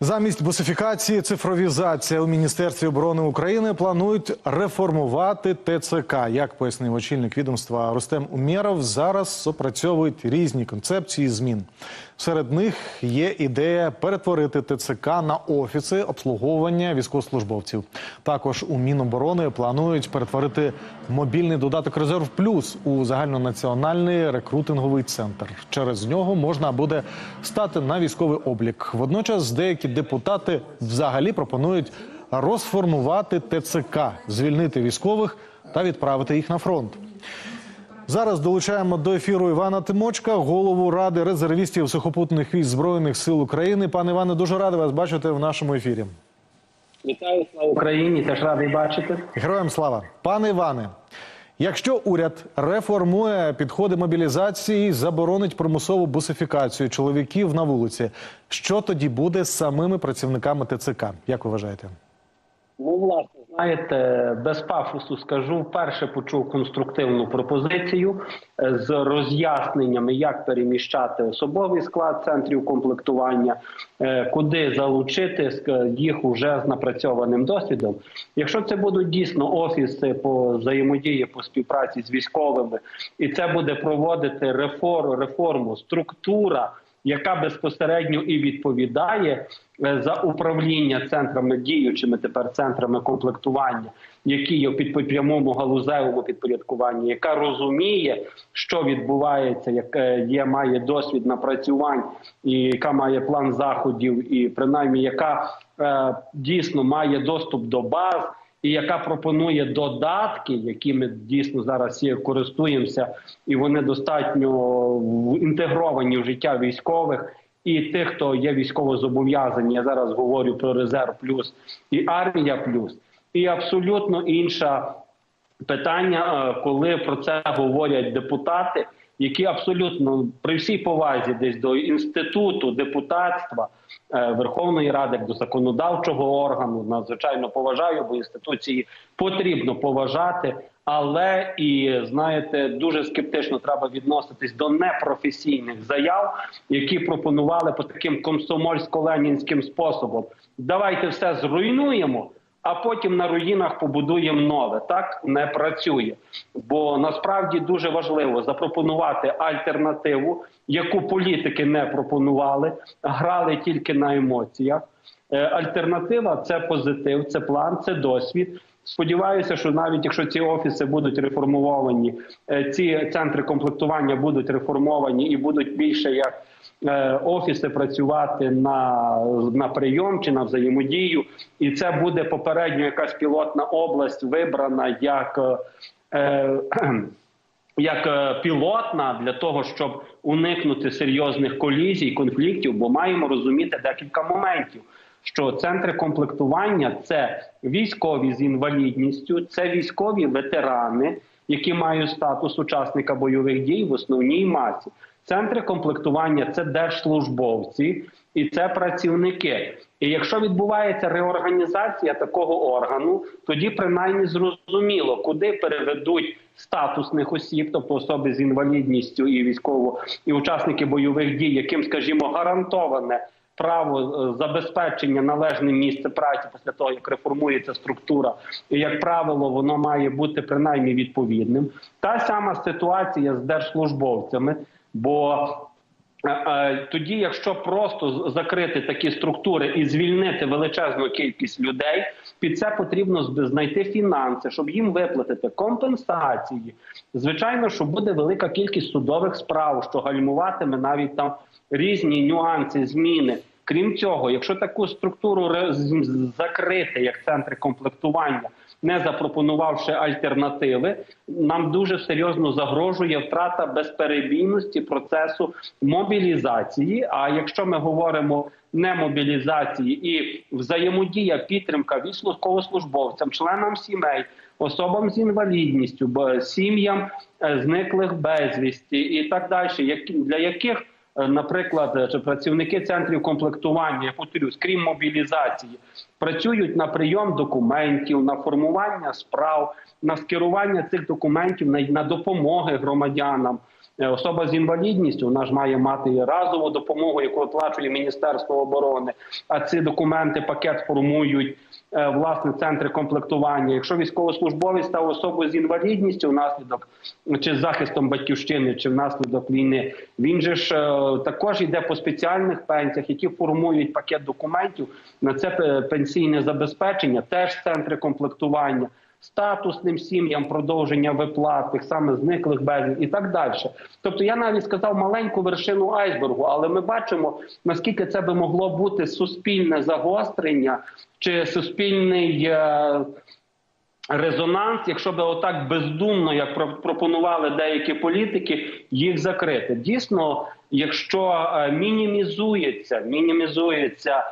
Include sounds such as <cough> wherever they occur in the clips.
Замість бусифікації, цифровізація у міністерстві оборони України планують реформувати ТЦК. Як пояснив очільник відомства Рустем Умєров, зараз опрацьовують різні концепції змін. Серед них є ідея перетворити ТЦК на офіси обслуговування військовослужбовців. Також у Міноборони планують перетворити мобільний додаток Резерв Плюс у загальнонаціональний рекрутинговий центр. Через нього можна буде стати на військовий облік. Водночас деякі депутати взагалі пропонують розформувати ТЦК, звільнити військових та відправити їх на фронт. Зараз долучаємо до ефіру Івана Тимочка, голову ради резервістів сухопутних військ збройних сил України. Пане Іване, дуже радий вас бачити в нашому ефірі. Вітаю слава Україні, теж радий бачити. Героям слава, пане Іване. Якщо уряд реформує підходи мобілізації, заборонить примусову бусифікацію чоловіків на вулиці, що тоді буде з самими працівниками ТЦК? Як ви вважаєте? Ну, власне, знаєте, без пафосу скажу, вперше почув конструктивну пропозицію е, з роз'ясненнями, як переміщати особовий склад центрів комплектування, е, куди залучити їх уже з напрацьованим досвідом. Якщо це будуть дійсно офіси по взаємодії по співпраці з військовими, і це буде проводити реформу, реформу структура. Яка безпосередньо і відповідає е, за управління центрами діючими тепер центрами комплектування, які є під прямому галузевому підпорядкуванні, яка розуміє, що відбувається, яка є має досвід напрацювань, і яка має план заходів, і принаймні яка е, дійсно має доступ до баз. І яка пропонує додатки, які ми дійсно зараз користуємося, і вони достатньо інтегровані в життя військових і тих, хто є військово зобов'язані. Я зараз говорю про резерв плюс і армія плюс, і абсолютно інша питання, е, коли про це говорять депутати, які абсолютно при всій повазі десь до інституту депутатства е, Верховної Ради як до законодавчого органу надзвичайно поважаю, бо інституції потрібно поважати. Але і знаєте, дуже скептично треба відноситись до непрофесійних заяв, які пропонували по таким комсомольсько-ленінським способом. Давайте все зруйнуємо, а потім на руїнах побудуємо нове. Так не працює. Бо насправді дуже важливо запропонувати альтернативу, яку політики не пропонували, грали тільки на емоціях. Е, Альтернатива це позитив, це план, це досвід. Сподіваюся, що навіть якщо ці офіси будуть реформовані, е, ці центри комплектування будуть реформовані і будуть більше як е, офіси працювати на, на прийом чи на взаємодію, і це буде попередньо якась пілотна область вибрана як. е, <clears throat> як пілотна для того, щоб уникнути серйозних колізій, конфліктів, бо маємо розуміти декілька моментів. Що центри комплектування це військові з інвалідністю, це військові ветерани, які мають статус учасника бойових дій в основній масі. Центри комплектування це держслужбовці і це працівники. І якщо відбувається реорганізація такого органу, тоді принаймні зрозуміло, куди переведуть статусних осіб, тобто особи з інвалідністю і військово і учасники бойових дій, яким, скажімо, гарантоване право е, забезпечення належним місце праці після того, як реформується структура, і як правило, воно має бути принаймні відповідним. Та сама ситуація з держслужбовцями, бо Тоді, якщо просто закрити такі структури і звільнити величезну кількість людей, під це потрібно знайти фінанси, щоб їм виплатити компенсації. Звичайно, що буде велика кількість судових справ, що гальмуватиме навіть там різні нюанси, зміни. Крім цього, якщо таку структуру закрити як центри комплектування, не запропонувавши альтернативи, нам дуже серйозно загрожує втрата безперебійності процесу мобілізації. А якщо ми говоримо не мобілізації і взаємодія, підтримка військовослужбовцям, членам сімей, особам з інвалідністю, сім'ям е, зниклих безвісті і так далі, для яких Наприклад, е, чи працівники центрів комплектування, я повторюсь, крім мобілізації, працюють на прийом документів, на формування справ, на скерування цих документів на допомоги громадянам. Е, Особа з інвалідністю вона ж має мати разову допомогу, яку оплачує Міністерство оборони. А ці документи пакет формують е, власне центри комплектування. Якщо військовослужбовець став особою з інвалідністю внаслідок чи з захистом батьківщини, чи внаслідок війни, він же ж е, також йде по спеціальних пенсіях, які формують пакет документів на це пенсійне забезпечення, теж центри комплектування статусним сім'ям продовження виплат, тих саме зниклих безвість і так далі. Тобто я навіть сказав маленьку вершину айсбергу, але ми бачимо наскільки це би могло бути суспільне загострення чи суспільний. е, Резонанс, якщо би отак бездумно, як про- пропонували деякі політики, їх закрити. Дійсно, якщо е, мінімізується, мінімізується,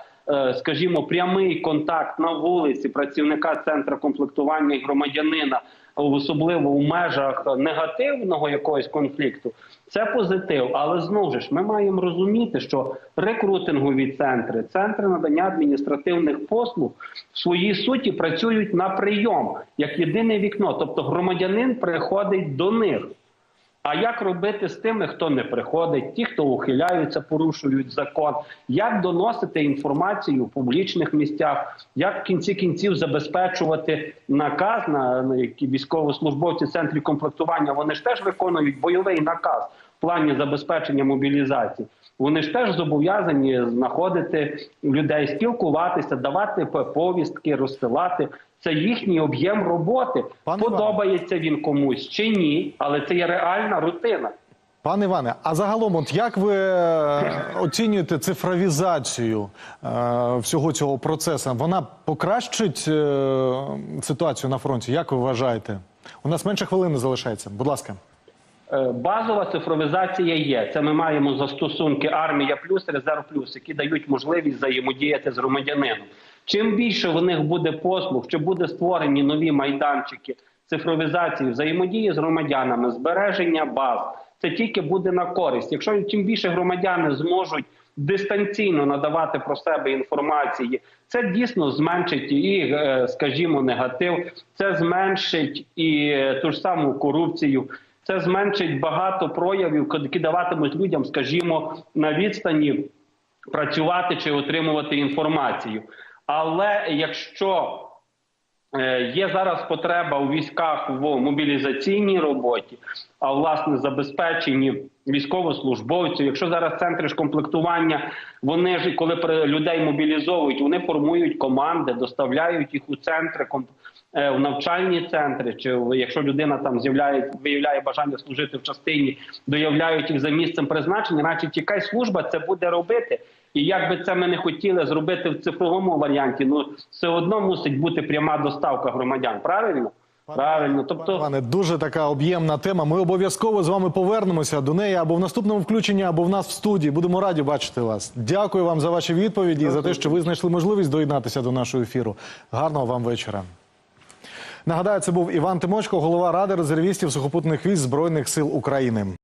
скажімо, прямий контакт на вулиці працівника центру комплектування і громадянина, особливо у межах негативного якогось конфлікту, це позитив. Але знову ж ми маємо розуміти, що рекрутингові центри, центри надання адміністративних послуг в своїй суті працюють на прийом як єдине вікно. Тобто громадянин приходить до них. А як робити з тими, хто не приходить, ті, хто ухиляються, порушують закон, як доносити інформацію в публічних місцях, як в кінці кінців забезпечувати наказ на, які військовослужбовці центрів комплектування? Вони ж теж виконують бойовий наказ в плані забезпечення мобілізації. Вони ж теж зобов'язані знаходити людей, спілкуватися, давати повістки, розсилати. Це їхній об'єм роботи. Пане Іване. Подобається він комусь чи ні, але це є реальна рутина. Пане Іване, а загалом, от як ви е, оцінюєте цифровізацію е, всього цього процесу? Вона покращить е, ситуацію на фронті? Як ви вважаєте? У нас менше хвилини залишається. Будь ласка. Е, Базова цифровізація є. Це ми маємо застосунки армія плюс, резерв плюс, які дають можливість взаємодіяти з громадянином. Чим більше в них буде послуг, чи буде створені нові майданчики цифровізації, взаємодії з громадянами, збереження баз, це тільки буде на користь. Якщо чим більше громадяни зможуть дистанційно надавати про себе інформації, це дійсно зменшить і, е, скажімо, негатив, це зменшить і е, ту ж саму корупцію. Це зменшить багато проявів, які даватимуть людям, скажімо, на відстані працювати чи отримувати інформацію. Але якщо е, є зараз потреба у військах в мобілізаційній роботі, а власне забезпеченні військовослужбовців, якщо зараз центри ж комплектування, вони ж коли людей мобілізовують, вони формують команди, доставляють їх у центри е, в навчальні центри, чи якщо людина там з'являє виявляє бажання служити в частині, доявляють їх за місцем призначення, значить якась служба це буде робити. І як би це ми не хотіли зробити в цифровому варіанті, ну все одно мусить бути пряма доставка громадян. Правильно? Правильно. Тобто, Пане, дуже така об'ємна тема. Ми обов'язково з вами повернемося до неї або в наступному включенні, або в нас в студії. Будемо раді бачити вас. Дякую вам за ваші відповіді і за те, що ви знайшли можливість доєднатися до нашого ефіру. Гарного вам вечора. Нагадаю, це був Іван Тимочко, голова ради резервістів сухопутних військ Збройних сил України.